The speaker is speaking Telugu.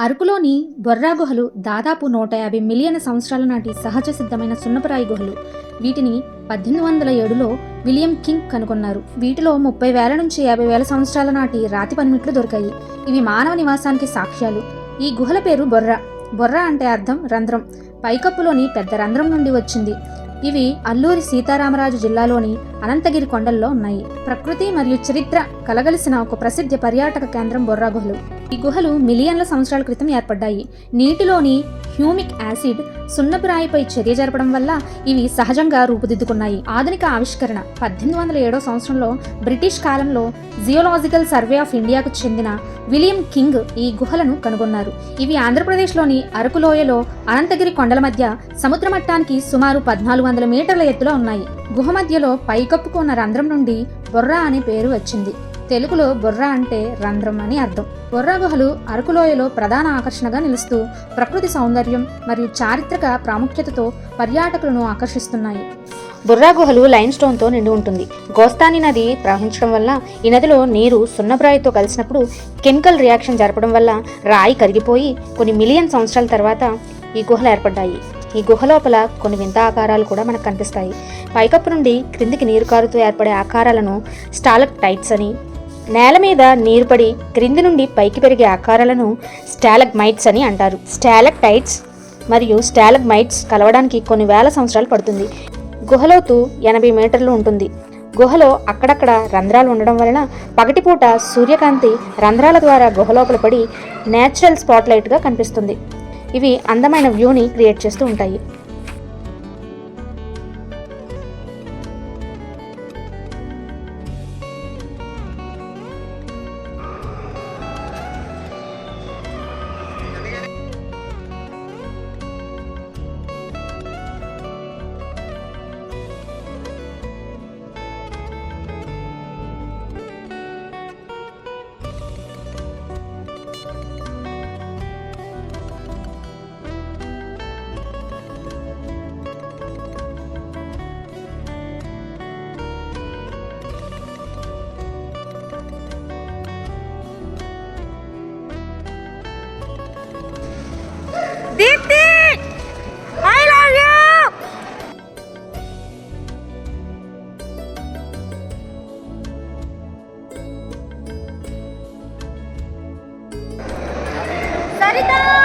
అరకులోని బొర్రా గుహలు దాదాపు నూట యాభై మిలియన్ సంవత్సరాల నాటి సహజ సిద్ధమైన సున్నపరాయి గుహలు. వీటిని పద్దెనిమిది వందల ఏడులో విలియం కింగ్ కనుగొన్నారు. వీటిలో ముప్పై వేల నుంచి యాభై వేల సంవత్సరాల నాటి రాతి పనిముట్లు దొరికాయి. ఇవి మానవ నివాసానికి సాక్ష్యాలు. ఈ గుహల పేరు బొర్రా. బొర్రా అంటే అర్థం రంధ్రం. పైకప్పులోని పెద్ద రంధ్రం నుండి వచ్చింది. ఇవి అల్లూరి సీతారామరాజు జిల్లాలోని అనంతగిరి కొండల్లో ఉన్నాయి. ప్రకృతి మరియు చరిత్ర కలగలిసిన ఒక ప్రసిద్ధ పర్యాటక కేంద్రం బొర్రా గుహలు. ఈ గుహలు మిలియన్ల సంవత్సరాల క్రితం ఏర్పడ్డాయి. నీటిలోని హ్యూమిక్ యాసిడ్ సున్నపు రాయిపై చర్య జరపడం వల్ల ఇవి సహజంగా రూపుదిద్దుకున్నాయి. ఆధునిక ఆవిష్కరణ పద్దెనిమిది వందల ఏడో సంవత్సరంలో బ్రిటిష్ కాలంలో జియోలాజికల్ సర్వే ఆఫ్ ఇండియాకు చెందిన విలియం కింగ్ ఈ గుహలను కనుగొన్నారు. ఇవి ఆంధ్రప్రదేశ్లోని అరకు లోయలో అనంతగిరి కొండల మధ్య సముద్ర మట్టానికి సుమారు పద్నాలుగు వందల మీటర్ల ఎత్తులో ఉన్నాయి. గుహ మధ్యలో పైకప్పుకు ఉన్న రంధ్రం నుండి బొర్రా అనే పేరు వచ్చింది. తెలుగులో బొర్రా అంటే రంధ్రం అని అర్థం. బొర్రా గుహలు అరకులోయలో ప్రధాన ఆకర్షణగా నిలుస్తూ ప్రకృతి సౌందర్యం మరియు చారిత్రక ప్రాముఖ్యతతో పర్యాటకులను ఆకర్షిస్తున్నాయి. బుర్రా గుహలు లైమ్ స్టోన్తో నిండి ఉంటుంది. గోస్తాని నది ప్రవహించడం వల్ల ఈ నదిలో నీరు సున్నబ్రాయితో కలిసినప్పుడు కెమికల్ రియాక్షన్ జరపడం వల్ల రాయి కరిగిపోయి కొన్ని మిలియన్ సంవత్సరాల తర్వాత ఈ గుహలు ఏర్పడ్డాయి. ఈ గుహ లోపల కొన్ని వింత ఆకారాలు కూడా మనకు కనిపిస్తాయి. పైకప్పు నుండి క్రిందికి నీరు కారుతూ ఏర్పడే ఆకారాలను స్టాలక్ టైట్స్ అని నేల మీద నీరు పడి క్రింది నుండి పైకి పెరిగే ఆకారాలను స్టాలగ్మైట్స్ అని అంటారు. స్టాలక్టైట్స్ మరియు స్టాలగ్మైట్స్ కలవడానికి కొన్ని వేల సంవత్సరాలు పడుతుంది. గుహలోతు ఎనభై మీటర్లు ఉంటుంది. గుహలో అక్కడక్కడ రంధ్రాలు ఉండడం వలన పగటిపూట సూర్యకాంతి రంధ్రాల ద్వారా గుహ లోపల పడి నేచురల్ స్పాట్లైట్గా కనిపిస్తుంది. ఇవి అందమైన వ్యూని క్రియేట్ చేస్తూ ఉంటాయి. Dipdik! I love you! サリタ